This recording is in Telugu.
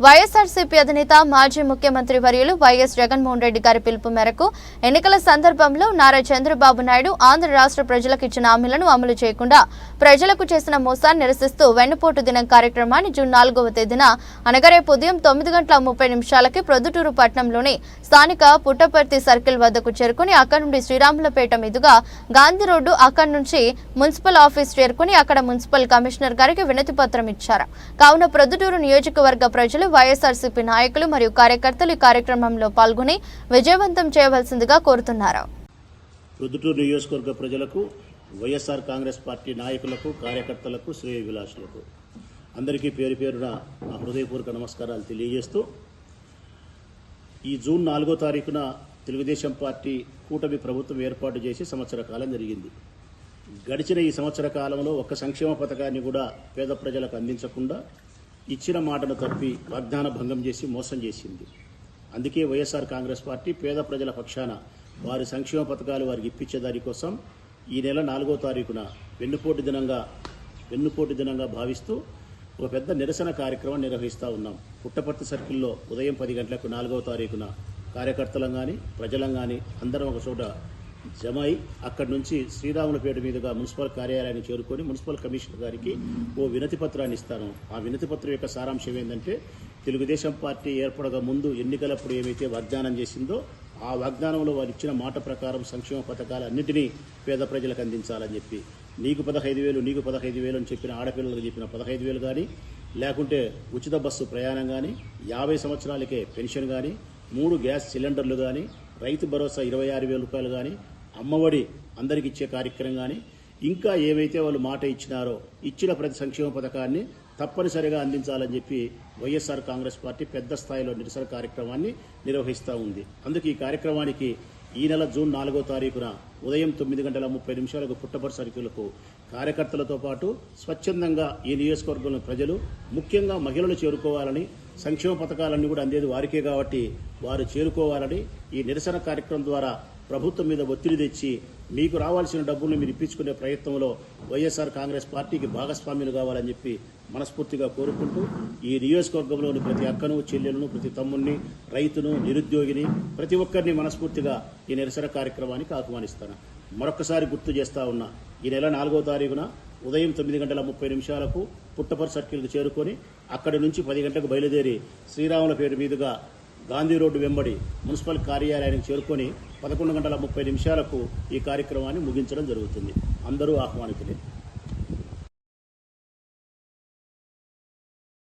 YSRCP అధినేత మాజీ ముఖ్యమంత్రి వర్యులు వైఎస్ జగన్మోహన్ రెడ్డి గారి పిలుపు మేరకు ఎన్నికల సందర్భంలో నారా చంద్రబాబు నాయుడు ఆంధ్ర రాష్ట్ర ప్రజలకు ఇచ్చిన హామీలను అమలు చేయకుండా ప్రజలకు చేసిన మోసాన్ని నిరసిస్తూ వెన్నుపోటు దినం కార్యక్రమాన్ని జూన్ నాలుగవ తేదీన అనగా రేపు ఉదయం తొమ్మిది గంటల ముప్పై నిమిషాలకి ప్రొద్దుటూరు పట్టణంలోని స్థానిక పుట్టపర్తి సర్కిల్ వద్దకు చేరుకుని అక్కడి నుండి శ్రీరాములపేట మీదుగా గాంధీ రోడ్డు అక్కడి నుంచి మున్సిపల్ ఆఫీస్ చేరుకుని అక్కడ మున్సిపల్ కమిషనర్ గారికి వినతి పత్రం ఇచ్చారు. కావున ప్రొద్దుటూరు నియోజకవర్గ ప్రజలు వైఎస్ఆర్సీపీ నాయకులు మరియు కార్యకర్తలు ఈ కార్యక్రమంలో పాల్గొని విజయవంతం చేయవలసిందిగా కోరుతున్నారు. రుదుటూరు నియోజకవర్గ ప్రజలకు వైఎస్ఆర్ కాంగ్రెస్ పార్టీ నాయకులకు కార్యకర్తలకు శ్రేయ విలాసులకు అందరికీ పేరు పేరున నా హృదయపూర్వక నమస్కారాలు తెలియజేస్తూ ఈ జూన్ నాలుగో తారీఖున తెలుగుదేశం పార్టీ కూటమి ప్రభుత్వం ఏర్పాటు చేసి సంవత్సర కాలం జరిగింది. గడిచిన ఈ సంవత్సర కాలంలో ఒక్క సంక్షేమ పథకాన్ని కూడా పేద ప్రజలకు అందించకుండా ఇచ్చిన మాటను తప్పి వాగ్దాన భంగం చేసి మోసం చేసింది. అందుకే వైఎస్ఆర్ కాంగ్రెస్ పార్టీ పేద ప్రజల పక్షాన వారి సంక్షేమ పథకాలు వారికి ఇప్పించే దానికోసం ఈ నెల నాలుగో తారీఖున వెన్నుపోటు దినంగా వెన్నుపోటు దినంగా భావిస్తూ ఒక పెద్ద నిరసన కార్యక్రమం నిర్వహిస్తూ ఉన్నాం. పుట్టపర్తి సర్కిల్లో ఉదయం పది గంటలకు నాలుగవ తారీఖున కార్యకర్తలం కానీ ప్రజలం కానీ అందరం ఒక చోట జమ అయి అక్కడి నుంచి శ్రీరాములపేట మీదుగా మున్సిపల్ కార్యాలయాన్ని చేరుకొని మున్సిపల్ కమిషనర్ గారికి ఓ వినతి పత్రాన్ని ఇస్తాను. ఆ వినతి పత్రం యొక్క సారాంశం ఏంటంటే తెలుగుదేశం పార్టీ ఏర్పడక ముందు ఎన్నికలప్పుడు ఏమైతే వాగ్దానం చేసిందో ఆ వాగ్దానంలో వారు ఇచ్చిన మాట ప్రకారం సంక్షేమ పథకాలన్నింటినీ పేద ప్రజలకు అందించాలని చెప్పి నీకు పదహైదు వేలు నీకు పదహైదు వేలు అని చెప్పిన ఆడపిల్లలకు చెప్పిన పదహైదు వేలు కానీ లేకుంటే ఉచిత బస్సు ప్రయాణం కానీ యాభై సంవత్సరాలకే పెన్షన్ కానీ మూడు గ్యాస్ సిలిండర్లు కానీ రైతు భరోసా ఇరవై ఆరు వేల రూపాయలు కానీ అమ్మఒడి అందరికి ఇచ్చే కార్యక్రమం కానీ ఇంకా ఏవైతే వాళ్ళు మాట ఇచ్చినారో ఇచ్చిన ప్రతి సంక్షేమ పథకాన్ని తప్పనిసరిగా అందించాలని చెప్పి వైఎస్ఆర్ కాంగ్రెస్ పార్టీ పెద్ద స్థాయిలో నిరసన కార్యక్రమాన్ని నిర్వహిస్తూ ఉంది. అందుకు ఈ కార్యక్రమానికి ఈ నెల జూన్ నాలుగో తారీఖున ఉదయం తొమ్మిది గంటల ముప్పై నిమిషాలకు పుట్టపర్తి సర్కిల్కు కార్యకర్తలతో పాటు స్వచ్ఛందంగా ఈ నియోజకవర్గంలో ప్రజలు ముఖ్యంగా మహిళలు చేరుకోవాలని సంక్షేమ పథకాలన్నీ కూడా అందేది వారికే కాబట్టి వారు చేరుకోవాలని ఈ నిరసన కార్యక్రమం ద్వారా ప్రభుత్వం మీద ఒత్తిడి తెచ్చి మీకు రావాల్సిన డబ్బుల్ని మీరు ఇప్పించుకునే ప్రయత్నంలో వైఎస్ఆర్ కాంగ్రెస్ పార్టీకి భాగస్వామ్యులు కావాలని చెప్పి మనస్ఫూర్తిగా కోరుకుంటూ ఈ నియోజకవర్గంలోని ప్రతి అక్కను చెల్లెలను ప్రతి తమ్ముడిని రైతును నిరుద్యోగిని ప్రతి ఒక్కరిని మనస్ఫూర్తిగా ఈ నిరసన కార్యక్రమానికి ఆహ్వానిస్తాను. మరొకసారి గుర్తు చేస్తా ఉన్నా ఈ నెల నాలుగో తారీఖున ఉదయం తొమ్మిది గంటల ముప్పై నిమిషాలకు పుట్టపర్ సర్కిల్కి చేరుకొని అక్కడి నుంచి పది గంటలకు బయలుదేరి శ్రీరాముల పేరు మీదుగా గాంధీ రోడ్డు వెంబడి మున్సిపల్ కార్యాలయానికి చేరుకొని పదకొండు గంటల ముప్పై నిమిషాలకు ఈ కార్యక్రమాన్ని ముగించడం జరుగుతుంది. అందరూ ఆహ్వానితులే.